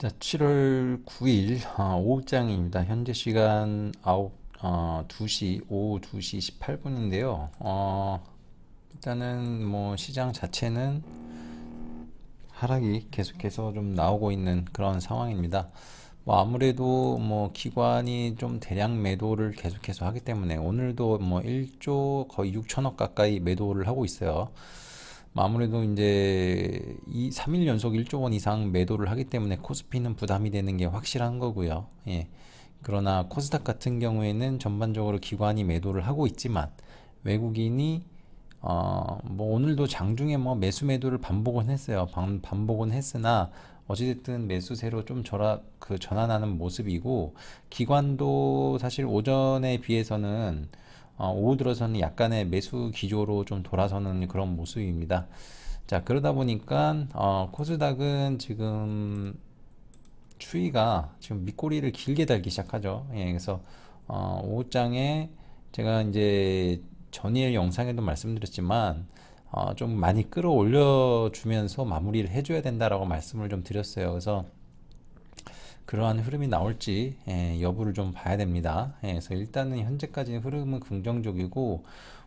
자, 7월 9일 어, 오후장입니다. 현재 시간 9, 어, 2시, 오후 2시 18분인데요. 어, 일단은 뭐 시장 자체는 하락이 계속해서 좀 나오고 있는 그런 상황입니다. 뭐 아무래도 뭐 기관이 좀 대량 매도를 계속해서 하기 때문에 오늘도 뭐 1조 거의 6천억 가까이 매도를 하고 있어요. 뭐 아무래도 이제 이 3일 연속 1조 원 이상 매도를 하기 때문에 코스피는 부담이 되는 게 확실한 거고요. 예. 그러나 코스닥 같은 경우에는 전반적으로 기관이 매도를 하고 있지만 외국인이 어, 뭐 오늘도 장중에 뭐 매수 매도를 반복은 했어요. 반, 반복은 했으나 어찌됐든 매수세로 좀 전화, 그 전환하는 모습이고 기관도 사실 오전에 비해서는 어, 오후 들어서는 약간의 매수 기조로 좀 돌아서는 그런 모습입니다. 자, 그러다 보니까 어, 코스닥은 지금 추이가 지금 밑꼬리를 길게 달기 시작하죠. 예, 그래서 어, 오후장에 제가 이제 전일 영상에도 말씀드렸지만 어, 좀 많이 끌어올려 주면서 마무리를 해줘야 된다라고 말씀을 좀 드렸어요. 그래서 그러한 흐름이 나올지 예, 여부를 좀 봐야 됩니다. 예, 그래서 일단은 현재까지 흐름은 긍정적이고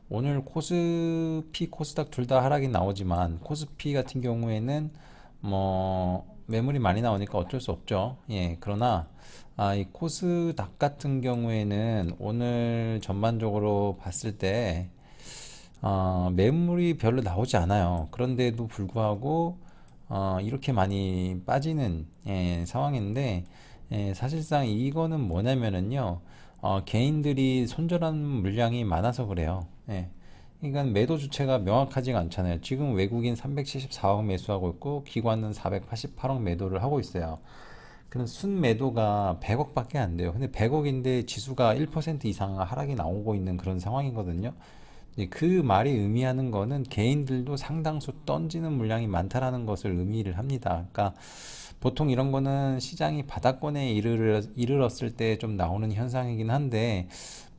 오늘 코스피, 코스닥 둘 다 하락이 나오지만 코스피 같은 경우에는 뭐 매물이 많이 나오니까 어쩔 수 없죠. 예, 그러나 아, 이 코스닥 같은 경우에는 오늘 전반적으로 봤을 때 어, 매물이 별로 나오지 않아요. 그런데도 불구하고 어, 이렇게 많이 빠지는 예, 상황인데 예, 사실상 이거는 뭐냐면은요 어, 개인들이 손절한 물량이 많아서 그래요. 예. 그러니까 매도 주체가 명확하지가 않잖아요. 지금 외국인 374억 매수하고 있고 기관은 488억 매도를 하고 있어요. 그런 순 매도가 100억밖에 안 돼요. 근데 100억인데 지수가 1% 이상 하락이 나오고 있는 그런 상황이거든요. 그 말이 의미하는 거는 개인들도 상당수 던지는 물량이 많다라는 것을 의미를 합니다. 그러니까 보통 이런 거는 시장이 바닥권에 이르렀, 이르렀을 때 좀 나오는 현상이긴 한데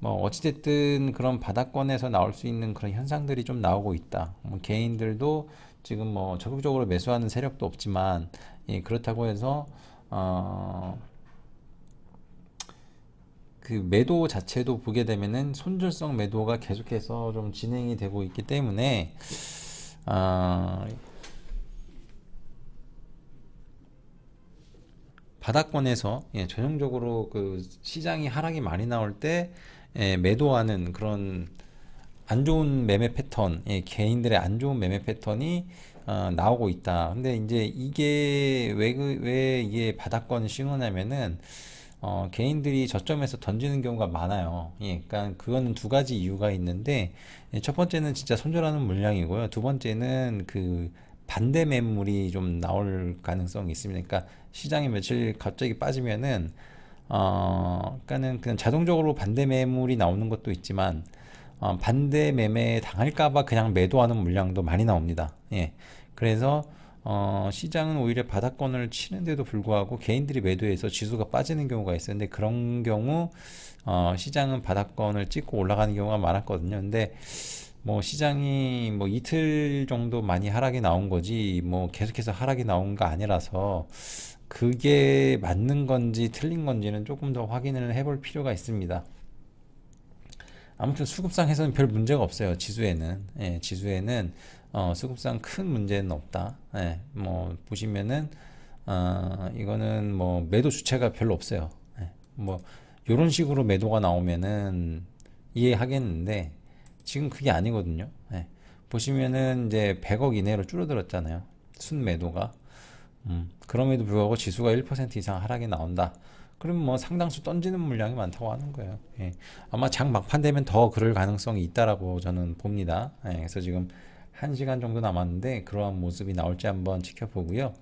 뭐 어찌됐든 그런 바닥권에서 나올 수 있는 그런 현상들이 좀 나오고 있다. 뭐 개인들도 지금 뭐 적극적으로 매수하는 세력도 없지만 예, 그렇다고 해서 어, 그 매도 자체도 보게 되면은 손절성 매도가 계속해서 좀 진행이 되고 있기 때문에 어, 바닥권에서 예, 전형적으로 그 시장이 하락이 많이 나올 때 예, 매도하는 그런 안 좋은 매매 패턴, 예, 개인들의 안 좋은 매매 패턴이 어, 나오고 있다. 근데 이제 이게 왜, 그, 왜 이게 바닥권 신호냐면은 어, 개인들이 저점에서 던지는 경우가 많아요. 예, 그러니까 그거는 두 가지 이유가 있는데 예, 첫 번째는 진짜 손절하는 물량이고요. 두 번째는 그 반대 매물이 좀 나올 가능성이 있습니다. 그러니까 시장이 며칠 갑자기 빠지면은 어, 그러니까는 그냥 자동적으로 반대 매물이 나오는 것도 있지만 어, 반대 매매 당할까봐 그냥 매도하는 물량도 많이 나옵니다. 예. 그래서 어, 시장은 오히려 바닥권을 치는데도 불구하고 개인들이 매도해서 지수가 빠지는 경우가. 근데 그런 경우 어, 시장은 바닥권을 찍고 올라가는 경우가 많았거든요. 근데 뭐 시장이 뭐 이틀 정도 많이 하락이 나온 거지 뭐 계속해서 하락이 나온 거 아니라서 그게 맞는 건지 틀린 건지는 조금 더 확인을 해볼 필요가 있습니다. 아무튼 수급상 해서는 별 문제가 없어요. 지수에는 예, 지수에는 어, 수급상 큰 문제는 없다. 예, 뭐 보시면은 어, 이거는 뭐 매도 주체가 별로 없어요. 예, 뭐 이런 식으로 매도가 나오면은 이해하겠는데 지금 그게 아니거든요. 예, 보시면은 이제 100억 이내로 줄어들었잖아요. 순 매도가. 음, 그럼에도 불구하고 지수가 1% 이상 하락이 나온다. 그럼 뭐 상당수 던지는 물량이 많다고 하는 거예요. 예. 아마 장 막판 되면 더 그럴 가능성이 있다라고 저는 봅니다. 예. 그래서 지금 한 시간 정도 남았는데 그러한 모습이 나올지 한번 지켜보고요.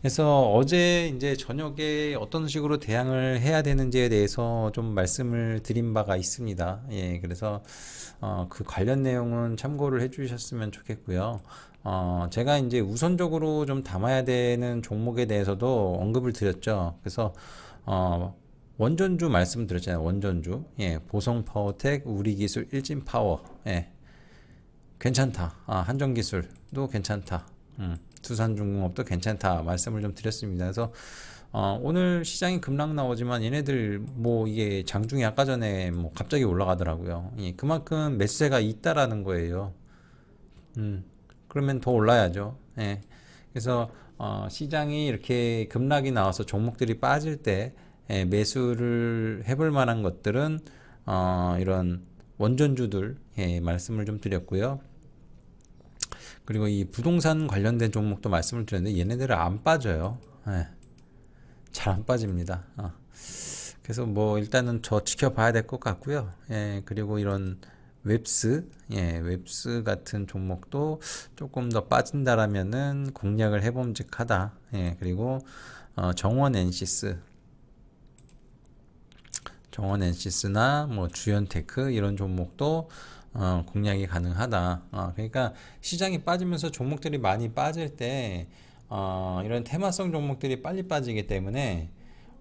그래서 어제 이제 저녁에 어떤 식으로 대응을 해야 되는지에 대해서 좀 말씀을 드린 바가 있습니다. 예, 그래서 어, 그 관련 내용은 참고를 해주셨으면 좋겠고요. 어, 제가 이제 우선적으로 좀 담아야 되는 종목에 대해서도 언급을 드렸죠. 그래서 어, 원전주 말씀드렸잖아요. 원전주. 예, 보성 파워텍, 우리 기술, 일진 파워. 예. 괜찮다. 아, 한정 기술도 괜찮다. 음, 두산 중공업도 괜찮다 말씀을 좀 드렸습니다. 그래서 어, 오늘 시장이 급락 나오지만 얘네들 뭐 이게 장중에 아까 전에 뭐 갑자기 올라가더라고요. 예, 그만큼 매수세가 있다라는 거예요. 음, 그러면 더 올라야죠. 예. 그래서 어, 시장이 이렇게 급락이 나와서 종목들이 빠질 때 예, 매수를 해볼 만한 것들은 어, 이런 원전주들 예, 말씀을 좀 드렸고요. 그리고 이 부동산 관련된 종목도 말씀을 드렸는데 얘네들은 안 빠져요. 예. 잘안 빠집니다. 어. 그래서 뭐 일단은 저 지켜봐야 될 것 같고요. 예, 그리고 이런 웹스, 예, 웹스 같은 종목도 조금 더 빠진다라면은 공략을 해봄직하다. 예, 그리고 어, 정원 엔시스, 정원 엔시스나 뭐 주연테크 이런 종목도 어, 공략이 가능하다. 어, 그러니까 시장이 빠지면서 종목들이 많이 빠질 때 어, 이런 테마성 종목들이 빨리 빠지기 때문에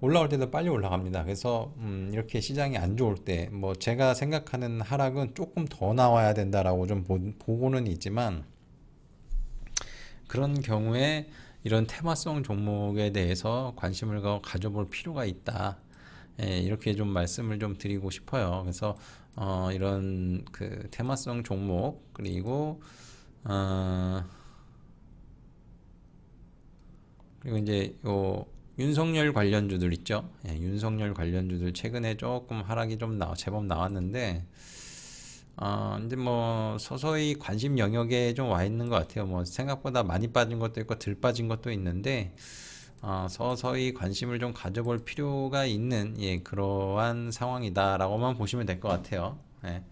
올라올 때도 빨리 올라갑니다. 그래서 음, 이렇게 시장이 안 좋을 때 뭐 제가 생각하는 하락은 조금 더 나와야 된다라고 좀 보, 보고는 있지만 그런 경우에 이런 테마성 종목에 대해서 관심을 가- 가져볼 필요가 있다. 예, 이렇게 좀 말씀을 좀 드리고 싶어요. 그래서 어, 이런 그 테마성 종목 그리고 어, 그리고 이제 요 윤석열 관련주들 있죠. 예, 윤석열 관련주들 최근에 조금 하락이 좀 나, 제법 나왔는데 어, 이제 뭐 서서히 관심 영역에 좀 와 있는 것 같아요. 뭐 생각보다 많이 빠진 것도 있고 덜 빠진 것도 있는데 어, 서서히 관심을 좀 가져볼 필요가 있는 예, 그러한 상황이다라고만 보시면 될 것 같아요. 예.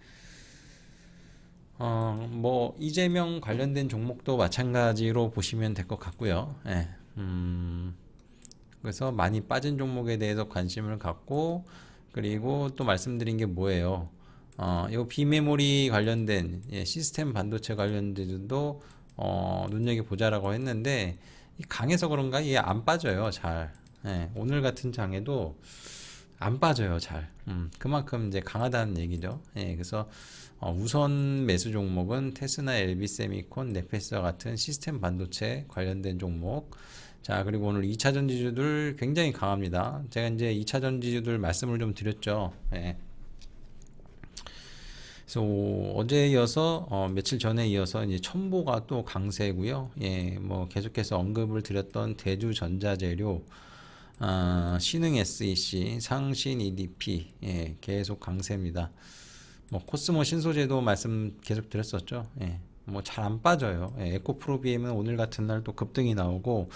어, 뭐 이재명 관련된 종목도 마찬가지로 보시면 될 것 같고요. 예. 음, 그래서 많이 빠진 종목에 대해서 관심을 갖고 그리고 또 말씀드린 게 뭐예요? 어, 이 비메모리 관련된 예, 시스템 반도체 관련주도 어, 눈여겨 보자라고 했는데 이 강해서 그런가 이게 안 빠져요 잘. 예, 오늘 같은 장에도 안 빠져요 잘. 음, 그만큼 이제 강하다는 얘기죠. 예, 그래서 어, 우선 매수 종목은 테스나, LB세미콘, 네페스와 같은 시스템 반도체 관련된 종목. 자, 그리고 오늘 2차 전지주들 굉장히 강합니다. 제가 이제 2차 전지주들 말씀을 좀 드렸죠. 예. 그래서 어제에 이어서 어, 며칠 전에 이어서 이제 첨보가 또 강세고요. 예, 뭐 계속해서 언급을 드렸던 대주 전자재료, 아, 신흥 SEC, 상신 EDP, 예, 계속 강세입니다. 뭐 코스모 신소재도 말씀 계속 드렸었죠. 예. 뭐 잘 안 빠져요. 예, 에코 프로비엠은 오늘 같은 날 또 급등이 나오고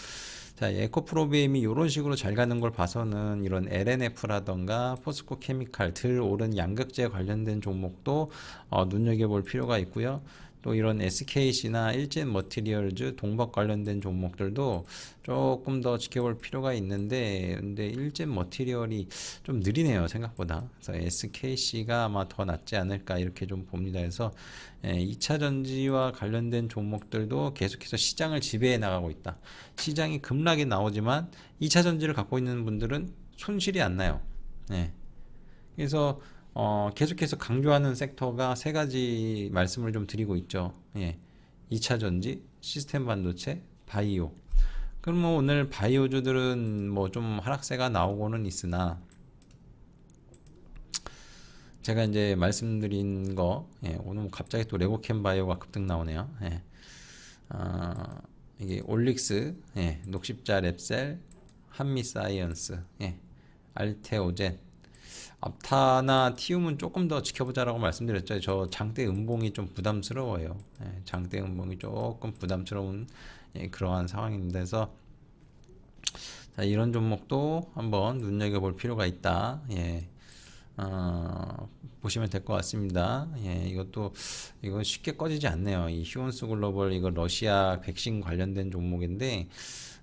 자, 에코 프로비엠이 이런 식으로 잘 가는 걸 봐서는 이런 LNF라던가 포스코 케미칼 들 오른 양극재 관련된 종목도 어, 눈여겨볼 필요가 있고요. 또 이런 SKC나 일진 머티리얼즈 동박 관련된 종목들도 조금 더 지켜볼 필요가 있는데 근데 일진 머티리얼이 좀 느리네요 생각보다. 그래서 SKC가 아마 더 낫지 않을까 이렇게 좀 봅니다. 그래서 예, 2차 전지와 관련된 종목들도 계속해서 시장을 지배해 나가고 있다. 시장이 급락이 나오지만 2차 전지를 갖고 있는 분들은 손실이 안 나요. 예. 그래서 어, 계속해서 강조하는 섹터가 세 가지 말씀을 좀 드리고 있죠. 예. 2차 전지, 시스템 반도체, 바이오. 그럼 뭐 오늘 바이오주들은 뭐 좀 하락세가 나오고는 있으나 제가 이제 말씀드린 거 예, 오늘 뭐 갑자기 또 레고캠 바이오가 급등 나오네요. 예. 어, 이게 올릭스, 예, 녹십자 랩셀, 한미사이언스, 예, 알테오젠, 앞타나 티움은 조금 더 지켜보자라고 말씀드렸죠. 저 장대 음봉이 좀 부담스러워요. 예, 장대 음봉이 조금 부담스러운 예, 그러한. 그래서 자, 이런 종목도 한번 눈여겨볼 필요가 있다. 예. 어, 보시면 될 것 같습니다. 예, 이것도 이거 쉽게 꺼지지 않네요. 이 휴원스 글로벌 이거 러시아 백신 관련된 종목인데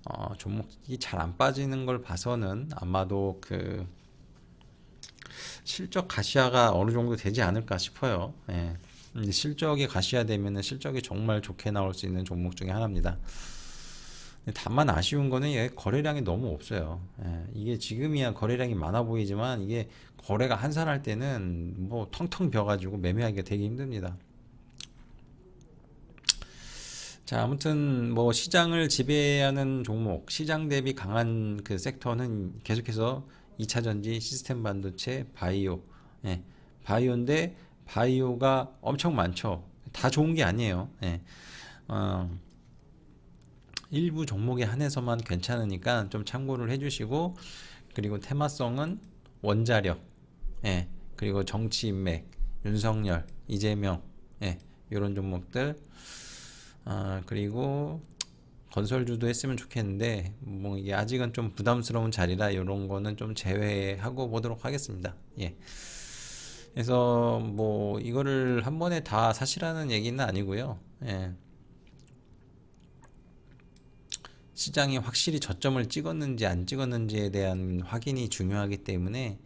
어, 종목이 잘 안 빠지는 걸 봐서는 아마도 그 실적 가시화가 어느 정도 되지 않을까 싶어요. 예. 실적이 가시화되면은 실적이 정말 좋게 나올 수 있는 종목 중에 하나입니다. 다만 아쉬운 거는 얘 거래량이 너무 없어요. 예. 이게 지금이야 거래량이 많아 보이지만 이게 거래가 한산할 때는 뭐 텅텅 비어가지고 매매하기가 되게 힘듭니다. 자, 아무튼 뭐 시장을 지배하는 종목, 시장 대비 강한 그 섹터는 계속해서 2차 전지, 시스템 반도체, 바이오. 예. 바이오인데 바이오가 엄청 많죠. 다 좋은 게 아니에요. 예. 어, 일부 종목에 한해서만 괜찮으니까 좀 참고를 해주시고 그리고 테마성은 원자력, 예, 그리고 정치 인맥, 윤석열, 이재명, 예, 이런 종목들, 아 그리고 건설주도 했으면 좋겠는데 뭐 이게 아직은 좀 부담스러운 자리라 이런 거는 좀 제외하고 보도록 하겠습니다. 예. 그래서 뭐 이거를 한 번에 다 사시라는 얘기는 아니고요. 예. 시장이 확실히 저점을 찍었는지 안 찍었는지에 대한 확인이 중요하기 때문에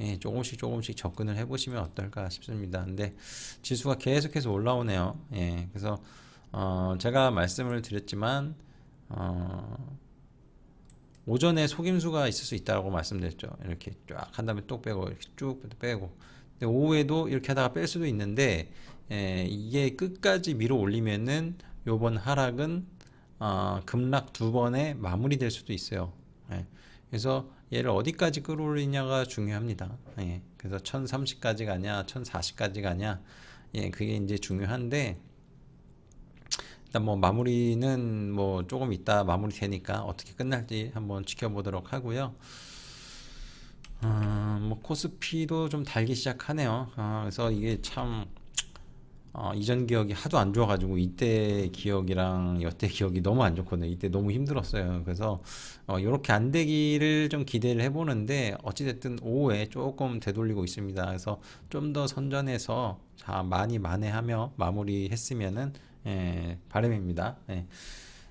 예, 조금씩 조금씩 접근을 해보시면 어떨까 싶습니다. 근데 지수가 계속해서 올라오네요. 예, 그래서 어, 제가 말씀을 드렸지만 어, 오전에 속임수가 있을 수 있다고 말씀드렸죠. 이렇게 쫙 한 다음에 또 빼고 이렇게 쭉 빼고. 근데 오후에도 이렇게 하다가 뺄 수도 있는데 예, 이게 끝까지 밀어 올리면은 요번 하락은 어, 급락 두 번에 마무리될 수도 있어요. 예. 그래서 얘를 어디까지 끌어올리냐가 중요합니다. 예. 그래서 1030까지 가냐, 1040까지 가냐, 예, 그게 이제 중요한데, 일단 뭐 마무리는 뭐 조금 이따 마무리 되니까 어떻게 끝날지 한번 지켜보도록 하고요. 어, 뭐 코스피도 좀 달기 시작하네요. 어, 그래서 이게 참 어, 이전 기억이 하도 안 좋아가지고 이때 기억이랑 여태 기억이 너무 안 좋거든요. 이때 너무 힘들었어요. 그래서 어, 이렇게 안 되기를 좀 기대를 해보는데 어찌됐든 오후에 조금 되돌리고 있습니다. 그래서 좀 더 선전해서 자 많이 만회하며 마무리했으면은 예, 바람입니다. 예.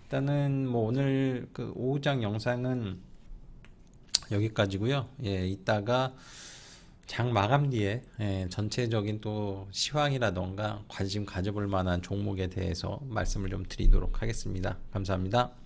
일단은 뭐 오늘 그 오후장 영상은 여기까지고요. 예, 이따가 장 마감 뒤에 예, 전체적인 또 시황이라던가 관심 가져볼 만한 종목에 대해서 말씀을 좀 드리도록 하겠습니다. 감사합니다.